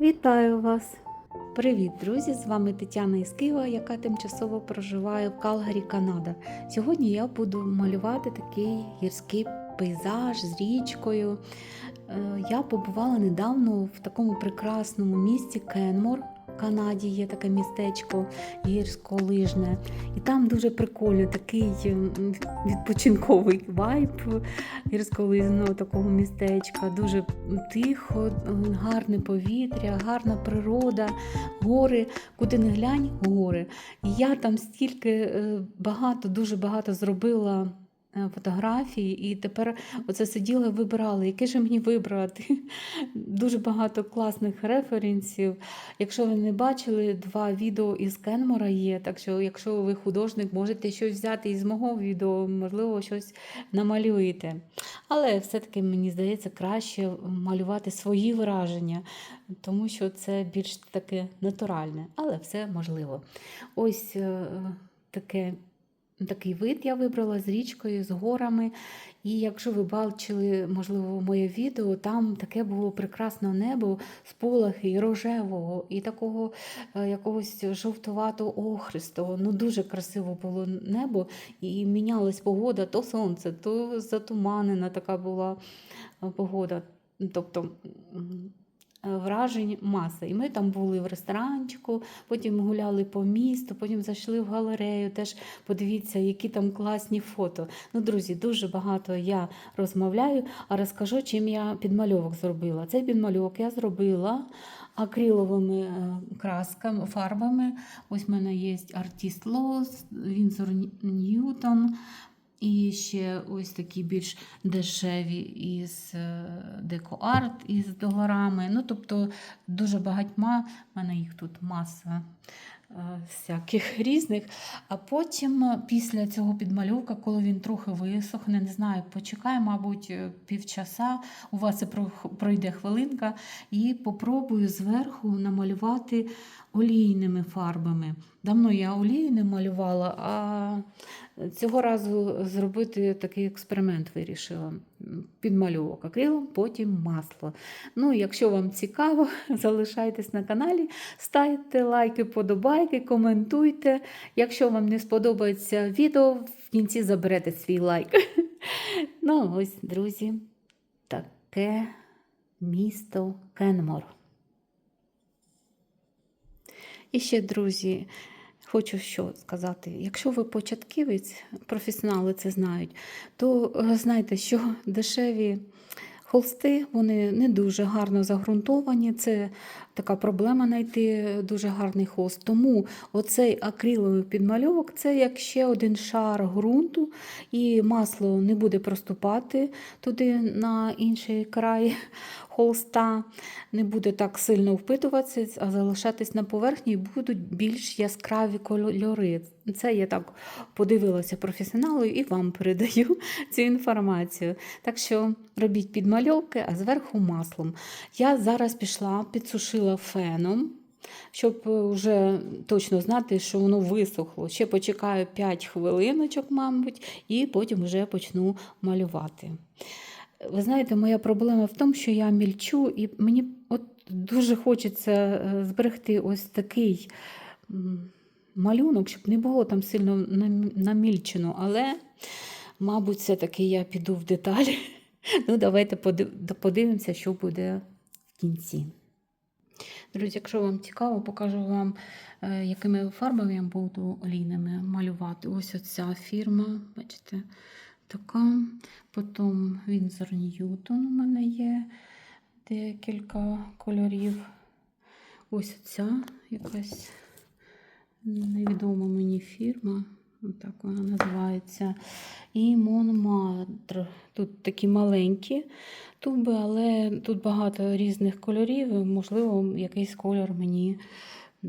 Вітаю вас! Привіт, друзі! З вами Тетяна із Києва, яка тимчасово проживає в Калгарі, Канада. Сьогодні я буду малювати такий гірський пейзаж з річкою. Е, Я побувала недавно в такому прекрасному місті Кенмор. Канаді є таке містечко гірськолижне, і там дуже прикольно такий відпочинковий вайб гірськолижного такого містечка. Дуже тихо, гарне повітря, гарна природа, гори, куди не глянь, гори. І я там стільки е, багато, дуже багато зробила. Е, Фотографій, і тепер оце сиділа, вибирала, яке ж мені вибрати. Дуже багато класних референсів. Якщо ви не бачили, два відео із Кенмора є. Так що, якщо ви художник, можете щось взяти із мого відео, можливо, щось намалюєте. Але все-таки мені здається краще малювати свої враження, тому що це більш таке натуральне, але все можливо. Ось е, таке. Такий вид я вибрала з річкою, з горами. І якщо ви бачили, можливо, моє відео, там таке було прекрасне небо, сполохи і рожевого, і такого е, якогось жовтуватого охристого. Ну дуже красиво було небо, і мінялась погода, то сонце, то затуманена така була е, погода. Тобто вражень маса. І ми там були в ресторанчику, потім гуляли по місту, потім зайшли в галерею. Теж подивіться, які там класні фото. Ну, друзі, дуже багато я розмовляю, а розкажу, чим я підмальовок зробила. Цей підмальовок я зробила акриловими е, красками, фарбами. Ось в мене є артіст Лос, Вінзор Ньютон. І ще ось такі більш дешеві із декоарт із доларами. Ну, тобто дуже багатьма, в мене їх тут маса е, всяких різних. А потім, е, після цього підмальовка, коли він трохи висохне, не знаю, почекаю, мабуть, е, півчаса, у вас це пройде хвилинка, і попробую зверху намалювати олійними фарбами. Давно я олію не малювала, а цього разу зробити такий експеримент вирішила. Підмальовок акрилом, потім масло. Ну, якщо вам цікаво, залишайтесь на каналі, ставте лайки, подобайки, коментуйте. Якщо вам не сподобається відео, в кінці заберете свій лайк. Ну, ось, друзі, таке місто Кенмор. І ще, друзі, хочу що сказати. Якщо ви початківець, професіонали це знають, то е, знайте, що дешеві холсти вони не дуже гарно загрунтовані. Це така проблема знайти дуже гарний холст. Тому оцей акриловий підмальовок це як ще один шар ґрунту, і масло не буде проступати туди на інший край холста, не буде так сильно впитуватися, а залишатись на поверхні і будуть більш яскраві кольори. Це я так подивилася професіоналою і вам передаю цю інформацію. Так що робіть підмальовки, а зверху маслом. Я зараз пішла, підсушила феном. Щоб вже точно знати, що воно висохло. Ще почекаю 5 хвилиночок, мабуть, і потім вже почну малювати. Ви знаєте, моя проблема в тому, що я мільчу, і мені от дуже хочеться е, зберегти ось такий малюнок, щоб не було там сильно намільчено. Але, мабуть, все-таки я піду в деталі. Ну, давайте подивимося, що буде в кінці. Друзі, якщо вам цікаво, покажу вам, е, якими фарбами я буду олійними малювати. Ось оця фірма, бачите, така. Потім Windsor Newton у мене є декілька кольорів. Ось ця якась невідома мені фірма. Так вона називається. І Montmartre. Тут такі маленькі туби, але тут багато різних кольорів. Можливо, якийсь кольор мені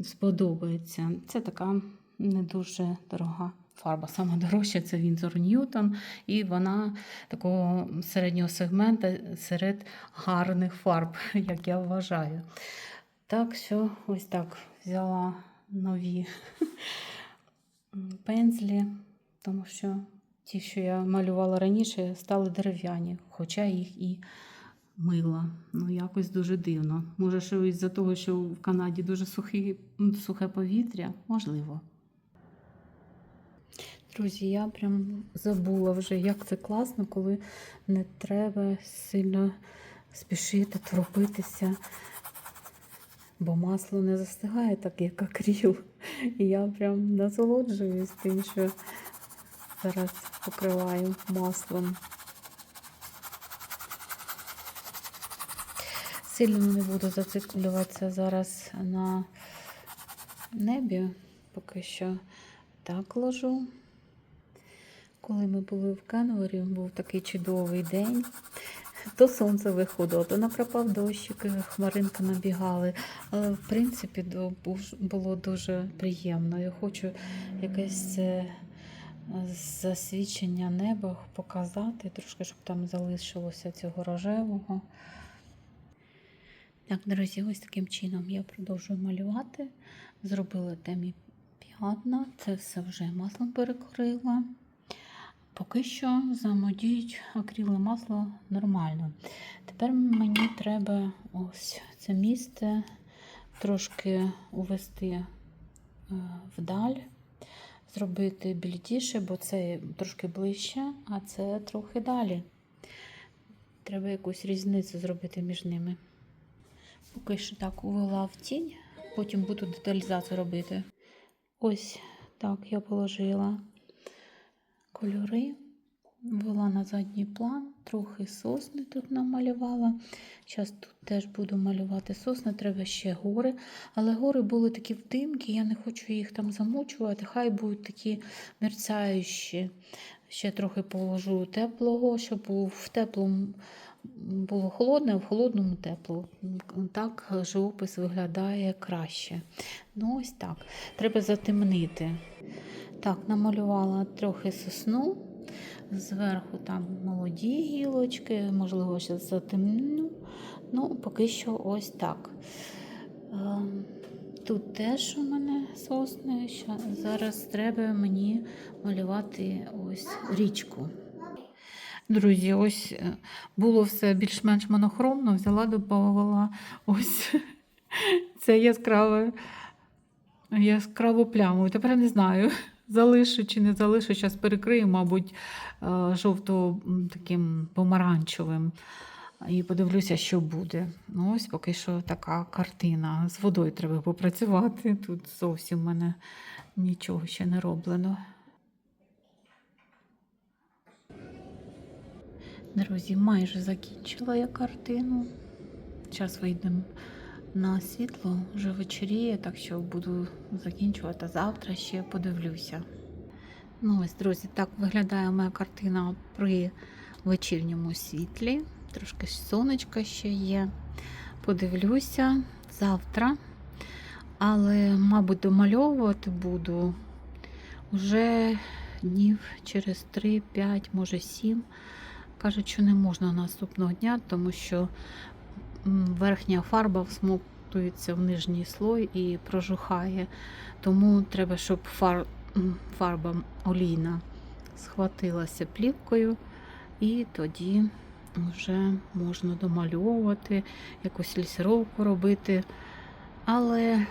сподобається. Це така не дуже дорога фарба. Сама дорожча це Windsor Newton, і вона такого середнього сегмента серед гарних фарб, як я вважаю. Так що ось так взяла нові пензлі, тому що ті, що я малювала раніше, стали дерев'яні, хоча їх і мила. Ну, якось дуже дивно. Може, що із-за того, що в Канаді дуже сухий, м, сухе повітря, можливо. Друзі, я прям забула вже, як це класно, коли не треба сильно спішити, торопитися. Бо масло не застигає так, як акріл. І я прям насолоджуюсь тим, що зараз покриваю маслом. Сильно не буду зациклюватися зараз на небі, поки що так ложу. Коли ми були в Кенвері, був такий чудовий день. То сонце виходило, то накрапав дощик, хмаринки набігали. Але в принципі було дуже приємно. Я хочу якесь е, засвічення неба показати, трошки, щоб там залишилося цього рожевого. Так, друзі, ось таким чином я продовжую малювати. Зробила темі п'ятна, це все вже маслом перекрила. Поки що замодіють акрилове масло нормально. Тепер мені треба ось це місце трошки увести е, вдаль, зробити блідіше, бо це трошки ближче, а це трохи далі. Треба якусь різницю зробити між ними. Поки що так увела в тінь, потім буду деталізацію робити. Ось так я положила кольори, ввела на задній план, трохи сосни тут намалювала. Зараз тут теж буду малювати сосни, треба ще гори. Але гори були такі вдимки, я не хочу їх там замочувати, хай будуть такі мерцаючі. Ще трохи положу теплого, щоб в теплому було холодне, а в холодному тепло. Так живопис виглядає краще. Ну, ось так. Треба затемнити. Так, намалювала трохи сосну. Зверху там молоді гілочки, можливо, ще затемню. Ну, поки що ось так. Ем, Тут теж у мене сосни. Зараз треба мені малювати ось річку. Друзі, ось е, було все більш-менш монохромно, взяла, додавала ось це яскраве, яскраву пляму. Тепер не знаю, залишу чи не залишу. Зараз перекрию, мабуть, е, жовто таким помаранчевим. І подивлюся, що буде. Ну, ось поки що така картина. З водою треба попрацювати. Тут зовсім в мене нічого ще не роблено. Друзі, майже закінчила я картину. Зараз вийдемо на світло, вже вечеріє, так що буду закінчувати завтра ще подивлюся. Ну ось, друзі, так виглядає моя картина при вечірньому світлі. Трошки сонечка ще є. Подивлюся завтра. Але, мабуть, домальовувати буду вже днів через 3-5, може 7. Кажуть, що не можна наступного дня, тому що верхня фарба всмоктується в нижній слой і прожухає. Тому треба, щоб фар... фарба олійна схватилася плівкою, і тоді вже можна домальовувати, якусь лісировку робити. Але,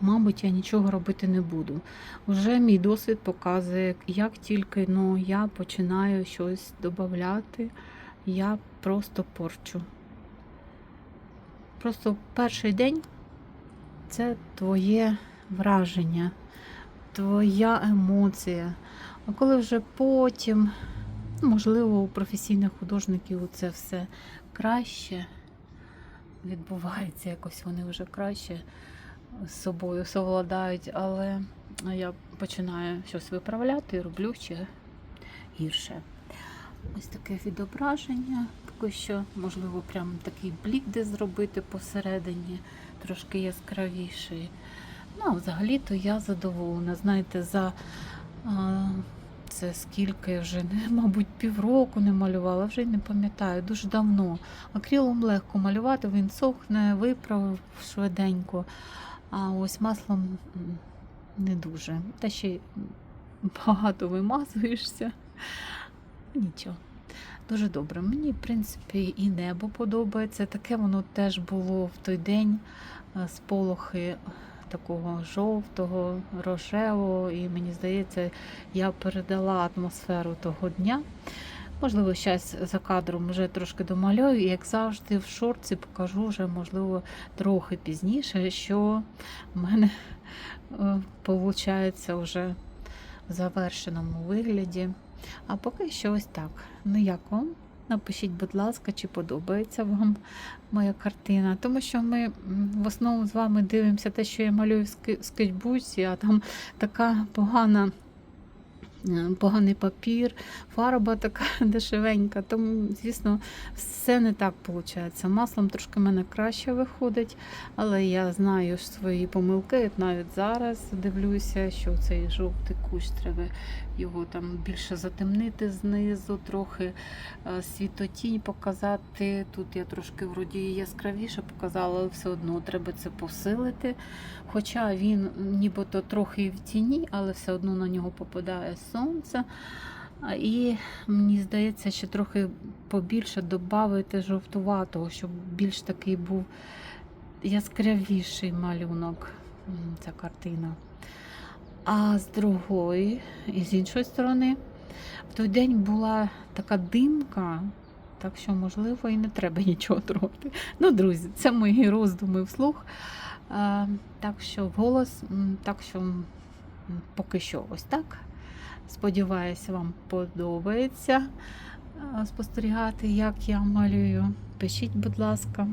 мабуть, я нічого робити не буду. Вже мій досвід показує, як тільки ну, я починаю щось додати, я просто порчу. Просто перший день це твоє враження, твоя емоція. А коли вже потім, ну, можливо, у професійних художників це все краще відбувається, якось вони вже краще з собою совладають, але я починаю щось виправляти і роблю ще гірше. Ось таке відображення. Поки що, можливо, прям такий блік де зробити посередині, трошки яскравіший. Ну, а взагалі-то я задоволена. Знаєте, за а, це скільки вже, не, мабуть, півроку не малювала, вже й не пам'ятаю, дуже давно. Акрилом легко малювати, він сохне, виправив швиденько. А ось маслом не дуже. Та ще й багато вимазуєшся. Нічого. Дуже добре. Мені, в принципі, і небо подобається. Таке воно теж було в той день е, сполохи такого жовтого, рожевого, і мені здається, я передала атмосферу того дня. Можливо, зараз за кадром вже трошки домалюю, і як завжди, в шорці покажу вже, можливо, трохи пізніше, що в мене виходить вже в завершеному вигляді. А поки що ось так. Ну як вам? Напишіть, будь ласка, чи подобається вам моя картина. Тому що ми в основному з вами дивимося те, що я малюю в скетчбуці, а там така погана. Е, Поганий папір, фарба така дешевенька, тому, звісно, все не так виходить. Маслом трошки мене краще виходить, але я знаю свої помилки. Навіть зараз дивлюся, що цей жовтий кущ треба його там більше затемнити знизу, трохи е, світотінь показати. Тут я трошки вроді яскравіше показала, але все одно треба це посилити. Хоча він нібито трохи в тіні, але все одно на нього попадає сонце. І мені здається, ще трохи побільше додати жовтуватого, щоб більш такий був яскравіший малюнок, ця картина. А з другої, і з іншої сторони, в той день була така димка, так що, можливо, і не треба нічого трогати. Ну, друзі, це мої роздуми вслух. А, так що вголос, м, так що поки що ось так. Сподіваюся, вам подобається спостерігати, як я малюю. Пишіть, будь ласка.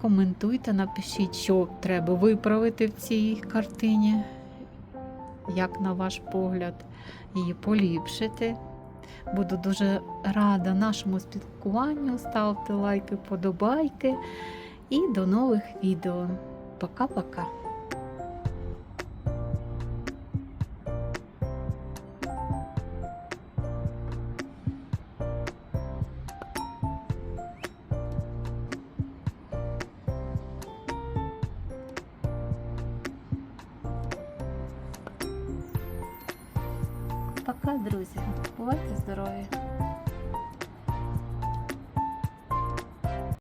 Коментуйте, напишіть, що треба виправити в цій картині, як на ваш погляд, її поліпшити. Буду дуже рада нашому спілкуванню. Ставте лайки, подобайки. І до нових відео. Пока-пока. Пока, друзі. Бувайте здорові!